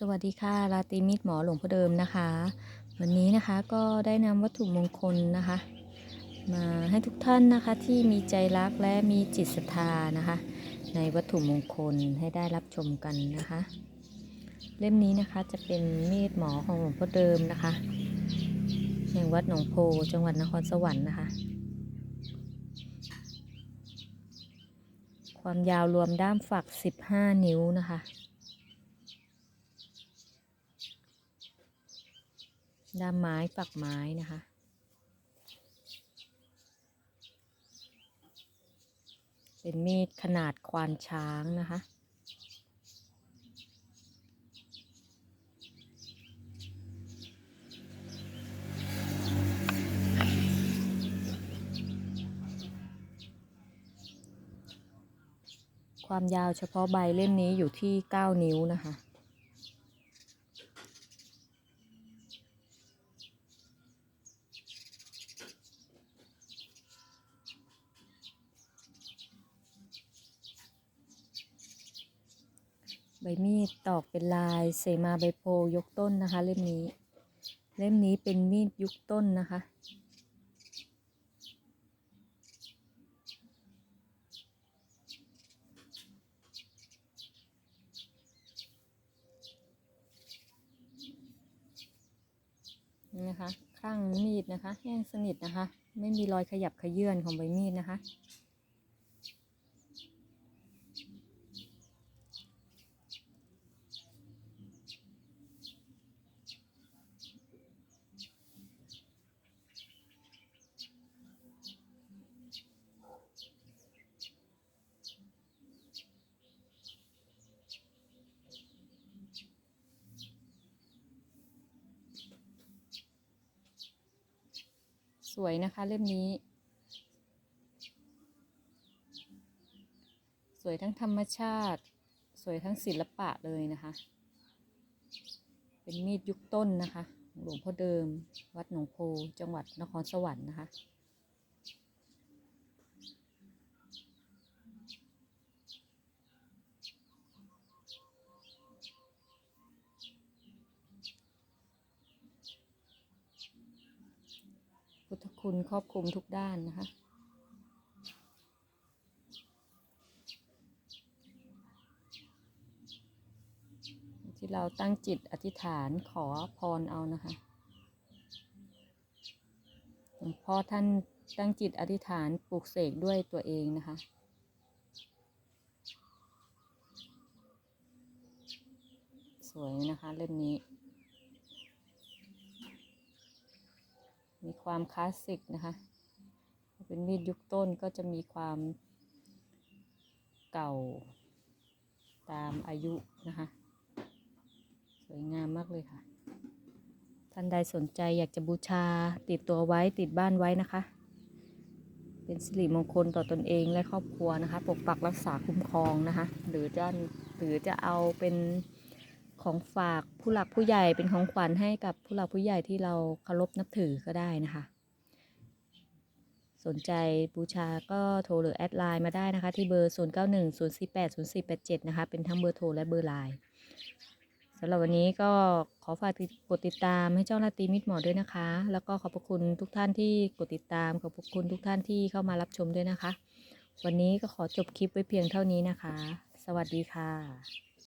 สวัสดีค่ะราตรีมิตรหมอหลวงพ่อเดิมนะคะ วันนี้นะคะก็ได้นำวัตถุมงคลนะคะ มาให้ทุกท่านนะคะที่มีใจรักและมีจิตศรัทธานะคะ ในวัตถุมงคลให้ได้รับชมกันนะคะ เล่มนี้นะคะจะเป็นมีดหมอของหลวงพ่อเดิมนะคะแห่งวัดหนองโพจังหวัดนครสวรรค์นะคะความยาวรวมด้ามฝัก 15 นิ้วนะคะ ด้ามไม้ฝักไม้นะคะเป็นมีดขนาดควานช้างนะคะ ความยาวเฉพาะใบเล่มนี้อยู่ที่ 9 นิ้วนะคะ ใบมีดตอกเป็นลายเสมาใบโพยกต้นนะคะ เล่มนี้ เล่มนี้เป็นมีดยุคต้นนะคะ นี่นะคะข้างมีดนะคะ แห้งสนิทนะคะ ไม่มีรอยขยับขยื่นของใบมีดนะคะ สวยนะคะเล่มนี้ สวยทั้งธรรมชาติ สวยทั้งศิลปะเลยนะคะ เป็นมีดยุคต้นนะคะ หลวงพ่อเดิม วัดหนองโพจังหวัดนครสวรรค์นะคะ พุทธ คุณครอบคลุมทุกด้านนะคะ ที่เราตั้งจิตอธิษฐานขอพรเอานะคะหลวงพ่อท่านตั้งจิตอธิษฐานปลูกเสกด้วยตัวเองนะคะสวยนะคะเล่มนี้ มีความคลาสสิกนะคะ เป็นมีดยุคต้นก็จะมีความเก่าตามอายุนะคะ สวยงามมากเลยค่ะ ท่านใดสนใจอยากจะบูชาติดตัวไว้ติดบ้านไว้นะคะ เป็นสิริมงคลต่อตนเองและครอบครัวนะคะ ปกปักรักษาคุ้มครองนะคะ หรือจะหรือจะเอาเป็น ของฝากผู้หลักผู้ใหญ่เป็นของขวัญให้กับผู้หลักผู้ใหญ่ที่เราเคารพนับถือก็ได้นะคะ สนใจบูชาก็โทรหรือแอดไลน์มาได้นะคะ ที่เบอร์ 0 9 1 0 4 8 0 4 8 7 นะคะ เป็นทั้งเบอร์โทรและเบอร์ไลน์สำหรับวันนี้ก็ขอฝากกดติดตามให้เจ้าลาตีมิตรหมอด้วยนะคะ แล้วก็ขอบพระคุณทุกท่านที่กดติดตาม ขอบพระคุณทุกท่านที่เข้ามารับชมด้วยนะคะ วันนี้ก็ขอจบคลิปไว้เพียงเท่านี้นะคะ สวัสดีค่ะ